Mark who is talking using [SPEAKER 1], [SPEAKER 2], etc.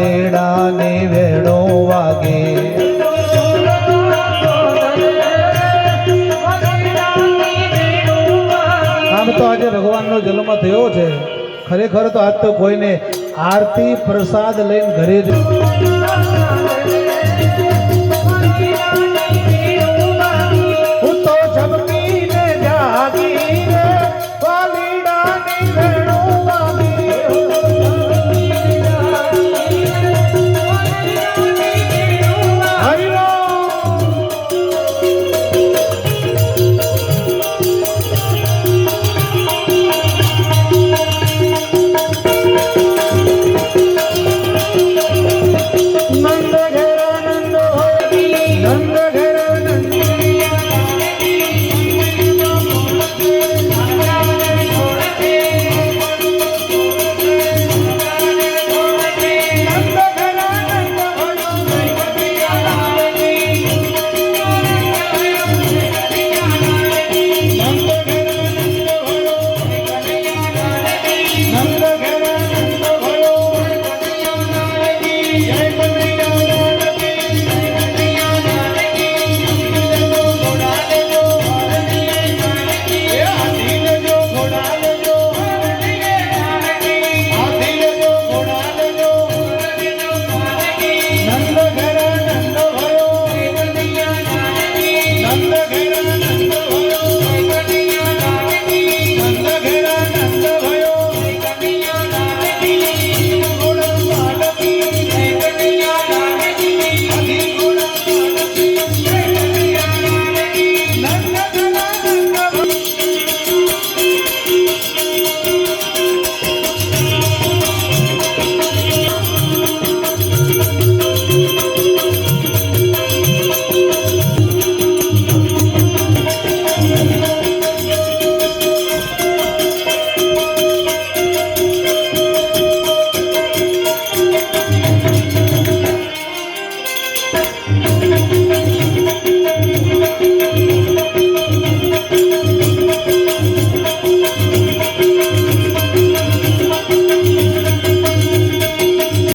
[SPEAKER 1] લેડાને વેણો વાગે. આમ તો આજે ભગવાનનો જન્મ થયો છે. ખરેખર તો આજ તો કોઈને આરતી પ્રસાદ લઈને ઘરે જ